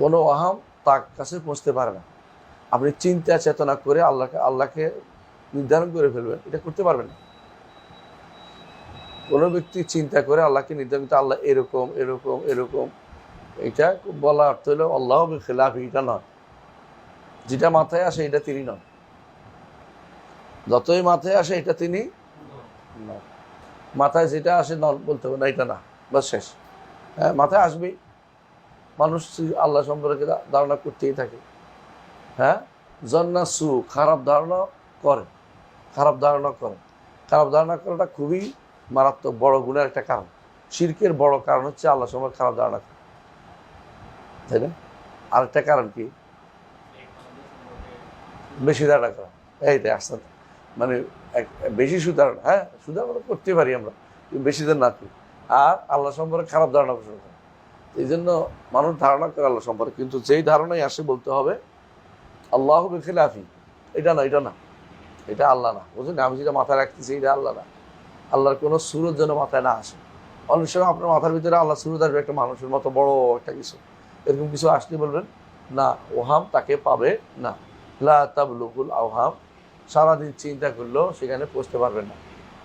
কোনো ওহাম তার কাছে পৌঁছতে পারে না। আপনি চিন্তা, চেতনা করে আল্লাহকে আল্লাহকে নির্ধারণ করে ফেলবেন, এটা করতে পারবেন না। কোনো ব্যক্তি চিন্তা করে আল্লাহকে নির্ধারণ করতে, আল্লাহ এরকম এরকম এরকম, এটা বলা অর্থ হলো আল্লাহ খেলাফ এটা নয়। যেটা মাথায় আসে এটা তিনি নন। যতই মাথায় আসে এটা তিনি। মাথায় যেটা আসে নন বলতে হবে না, এটা না। বা শেষ। হ্যাঁ মাথায় আসবেই। মানুষ আল্লাহ সম্পর্কে ধারণা করতেই থাকে। হ্যাঁ? জন্না সু, খারাপ ধারণা করে। খারাপ ধারণা করে। খারাপ ধারণা করাটা খুবই মারাত্মক বড় গুণের একটা কারণ। শিরকের বড় কারণ হচ্ছে আল্লাহ সম্পর্কে খারাপ ধারণা করা। তাই না? আরেকটা কারণ কি? বেশি ধারণা করা। এইটাই আসতে মানে বেশি সুধারণা। হ্যাঁ সুধারণা করতে পারি আমরা। বেশি দিন না করি। আর আল্লাহ সম্পর্কে খারাপ ধারণা পোষণ করে। এই জন্য মানুষ ধারণা করে আল্লাহ সম্পর্কে, কিন্তু যেই ধারণাই আসে বলতে হবে, আল্লাহ বেখিলাফি। এটা না এটা না। এটা আল্লাহ না। বুঝলেন? আমি যেটা মাথায় রাখতেছি, এটা আল্লাহ না। আল্লাহর কোনো সুরত যেন মাথায় না আসে। অনেক সময় আপনার মাথার ভিতরে আল্লাহ সুরত আসবে, একটা মানুষের মতো বড় একটা কিছু। এরকম কিছু আসলে বলবেন? না, ওহাম তাকে পাবে না। লা তাবলুকুল আওহাম। সারাদিন চিন্তা করলেও সেখানে পৌঁছতে পারবে না।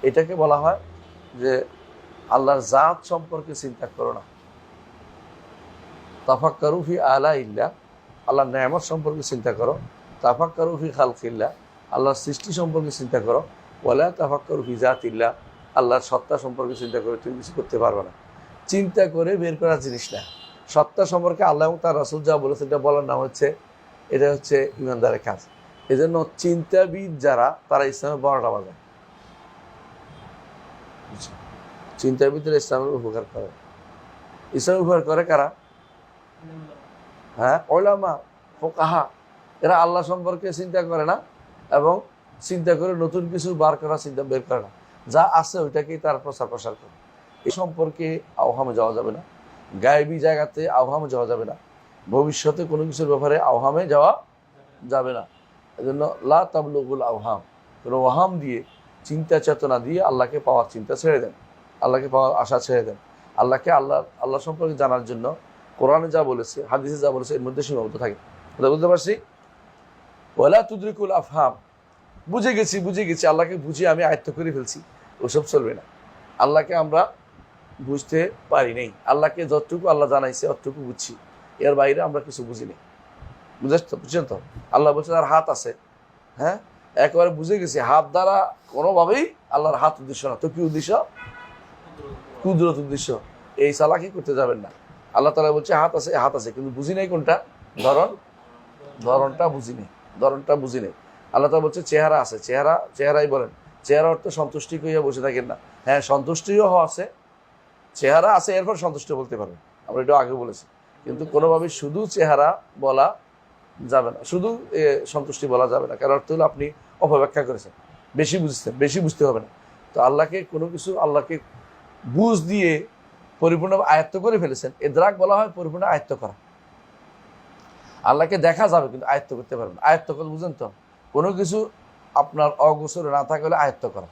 এটাকে বলা হয় যে, আল্লাহর জাত সম্পর্কে চিন্তা করো না। তাফাক্কারুফি আলা ইল্লা আল্লাহ নেয়ামত সম্পর্কে চিন্তা করো। তাফাক তাফাক্কারুফি খালকিল্লা আল্লাহর সৃষ্টি সম্পর্কে চিন্তা করো। ওয়ালা তাফাক্কারুফি জাত ইল্লা আল্লাহর সত্তা সম্পর্কে চিন্তা করে তুমি কিছু করতে পারবে না। চিন্তা করে বের করার জিনিস না। সত্তা সম্পর্কে আল্লাহ এবং তার রাসুল যা বলেছে, এটা বলার নাম হচ্ছে, এটা হচ্ছে ইমানদারের কাজ। এই জন্য চিন্তাবিদ যারা, তারা ইসলামের বারোটা বাজায়। চিন্তাবিদরা ইসলামের উপকার করে। ইসলামের উপকার করে কারা? হ্যাঁ ওলামা, ফোকাহা, এরা আল্লাহ সম্পর্কে চিন্তা করে না এবং চিন্তা করে নতুন কিছু বার করা চিন্তা বের করে না। যা আছে ওইটাকেই তার প্রচার প্রসার করে। এই সম্পর্কে আহ্বামে যাওয়া যাবে না। গায়েবী জায়গাতে আহ্বামে যাওয়া যাবে না। ভবিষ্যতে কোনো কিছুর ব্যাপারে আহ্বামে যাওয়া যাবে না। এজন্য লা তাবলুগুল আহ্বাম কোনো ওহাম দিয়ে, চিন্তা চেতনা দিয়ে আল্লাহকে পাওয়ার চিন্তা ছেড়ে দেন। আল্লাহকে পাওয়ার আশা ছেড়ে দেন। আল্লাহকে আল্লাহ আল্লাহ সম্পর্কে জানার জন্য কোরআনে যা বলেছে, হাদিসে যা বলেছে, এর মধ্যে সীমাবদ্ধ থাকে। বুঝতে পারছি? ওলা তুদরিকুল আফহাম। বুঝে গেছি বুঝে গেছি। আল্লাহকে বুঝে আমি আয়ত্ত করে ফেলছি। ওসব চলবে না। আল্লাহকে আমরা বুঝতে পারি নেই। আল্লাহকে যতটুকু আল্লাহ জানাইছে, অতটুকু বুঝছি। এর বাইরে আমরা কিছু বুঝি নেই। বুঝেছ তো, বুঝছেন তো? আল্লাহ বলছে, তার হাত আছে। হ্যাঁ? একেবারে বুঝে গেছি। হাত দ্বারা কোনোভাবেই আল্লাহর হাত উদ্দেশ্য না। তো কি উদ্দেশ্য? কুদরত উদ্দেশ্য। এই চালাকি করতে যাবেন না? আল্লাহ তালা বলছে, হাত আছে হাত আছে, কিন্তু বুঝি নাই কোনটা? ধরন, ধরনটা বুঝি নেই, ধরনটা বুঝি নেই। আল্লাহ তালা বলছে, চেহারা আছে, চেহারা, চেহারাই বলেন। চেহারা অর্থ সন্তুষ্টি কইয়া বসে থাকেন না। হ্যাঁ সন্তুষ্টিও হওয়া আছে, চেহারা আছে, এরপর সন্তুষ্ট বলতে পারবেন। আমরা এটা আগে বলেছি। কিন্তু কোনোভাবে শুধু চেহারা বলা যাবে না, শুধু সন্তুষ্টি বলা যাবে না। কারণ অর্থ হলো আপনি অপব্যাখ্যা করেছেন। বেশি বুঝছেন বেশি বুঝতে হবে না। তো আল্লাহকে কোনো কিছু, আল্লাহকে বুঝ দিয়ে পরিপূর্ণ আয়ত্ত করে ফেলেছেন। এ এদ্রাক বলা হয় পরিপূর্ণ আয়ত্ত করা। আল্লাহকে দেখা যাবে কিন্তু আয়ত্ত করতে পারবেন আয়ত্ত করে বুঝেন তো, কোনো কিছু আপনার অগোচরে না থাকলে আয়ত্ত করা।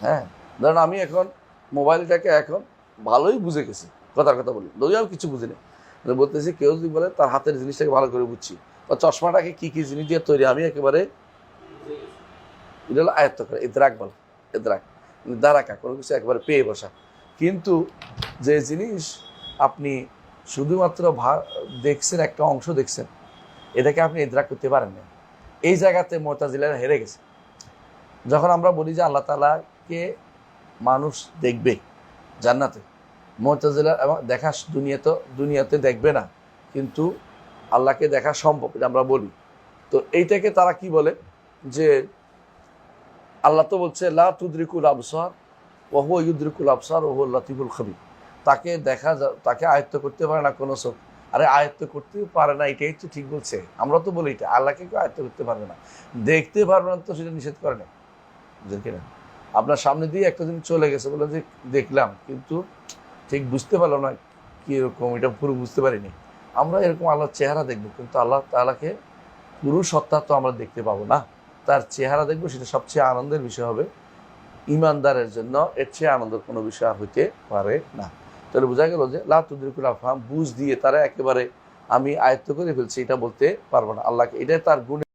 হ্যাঁ? ধরেন আমি এখন মোবাইলটাকে এখন ভালোই বুঝে গেছি। কথার কথা বলি। যদিও আমি কিছু বুঝিনি। বলতেছি কেউ যদি বলে তার হাতের জিনিসটাকে ভালো করে বুঝছি বা চশমাটাকে কি কি জিনিস দিয়ে তৈরি, আমি একেবারে এটা হলো আয়ত্ত করা। ইদ্রাক বলা। ইদ্রাক মানে দ্বারাকা কোনো কিছু একবারে পেয়ে বসা। কিন্তু যে জিনিস আপনি শুধুমাত্র দেখছেন একটা অংশ দেখছেন, এটাকে আপনি ইদ্রাক করতে পারেন না এই জায়গাতে মোতাজিলারা হেরে গেছে। যখন আমরা বলি যে আল্লাহ তালাকে মানুষ দেখবে জান্নাতে, মোতাজিলা এবং দেখা দুনিয়া তো, দুনিয়াতে দেখবে না, কিন্তু আল্লাহকে দেখা সম্ভব, এটা আমরা বলি। তো এইটাকে তারা কি বলে? যে আল্লাহ তো বলছে, লা তুদ্রিকুল আবসার ওহু ইউদ্রিকুল আবসার ওহু লতিফুল খবি তাকে দেখা তাকে আয়ত্ত করতে পারে না কোনো চোখ আরে আয়ত্ত করতে পারে না, এটাই তো ঠিক বলছে। আমরা তো বলি এটা, আল্লাহকে কেউ আয়ত্ত করতে পারবে না। দেখতে পারবে না তো সেটা নিষেধ করে না বুঝলেন কিনা আপনার সামনে দিয়ে একটা দিন চলে গেছে বলে যে দেখলাম, কিন্তু ঠিক বুঝতে পারলাম না কীরকম এটা পুরো বুঝতে পারিনি। আমরা এরকম আল্লাহর চেহারা দেখব, কিন্তু আল্লাহ তালাকে পুরো সত্তা তো আমরা দেখতে পাবো না। তার চেহারা দেখব, সেটা সবচেয়ে আনন্দের বিষয় হবে। ইমানদারের জন্য এর চেয়ে আনন্দের কোনো বিষয় হইতে পারে না। তাহলে বোঝা গেল যে লাতুদ্দিকুল আফহাম, বুঝ দিয়ে তারা একেবারে আমি আয়ত্ত করে ফেলছি, এটা বলতে পারব না। আল্লাহকে এটাই তার গুণে